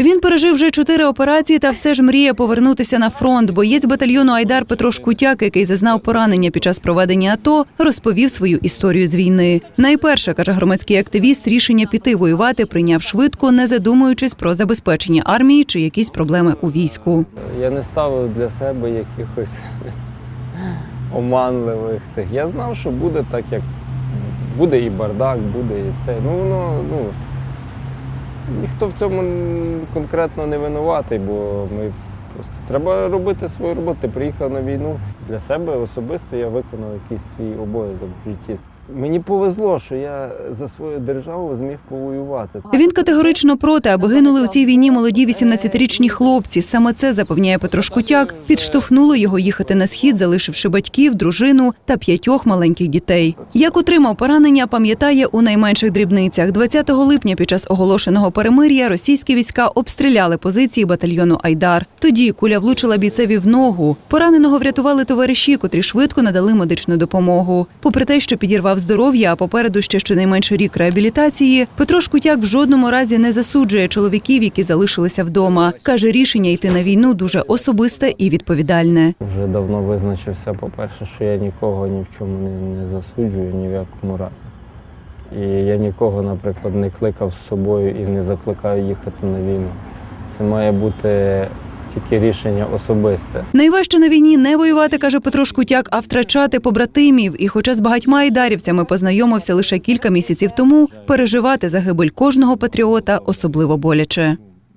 Він пережив вже чотири операції та все ж мріє повернутися на фронт. Боєць батальйону Айдар Петро Шкутяк, який зазнав поранення під час проведення АТО, розповів свою історію з війни. Найперше каже громадський активіст, рішення піти воювати прийняв швидко, не задумуючись про забезпечення армії чи якісь проблеми у війську. Я не ставив для себе якихось оманливих цих. Я знав, що буде так, як буде і бардак, буде і це. Ну воно, ну ніхто в цьому конкретно не винуватий, бо ми просто треба робити свою роботу. Ти приїхав на війну. Для себе особисто я виконав якийсь свій обов'язок в житті. Мені повезло, що я за свою державу зміг повоювати. Він категорично проти, аби гинули у цій війні молоді 18-річні хлопці. Саме це запевняє Петро Шкутяк. Підштовхнуло його їхати на схід, залишивши батьків, дружину та п'ятьох маленьких дітей. Як отримав поранення, пам'ятає у найменших дрібницях. 20 липня під час оголошеного перемир'я російські війська обстріляли позиції батальйону Айдар. Тоді куля влучила бійцеві в ногу. Пораненого врятували товариші, котрі швидко надали медичну допомогу. Попри те, що підірвав здоров'я, а попереду ще щонайменше рік реабілітації, Петро Шкутяк в жодному разі не засуджує чоловіків, які залишилися вдома. каже, рішення йти на війну дуже особисте і відповідальне. Вже давно визначився, по-перше, що я нікого ні в чому не засуджую, ні в якому разі. І я нікого, наприклад, не кликав з собою і не закликаю їхати на війну. Це має бути тільки рішення особисте. Найважче на війні не воювати, каже Петро Шкутяк, а втрачати побратимів. І хоча з багатьма айдарівцями познайомився лише кілька місяців тому, переживати загибель кожного патріота особливо боляче.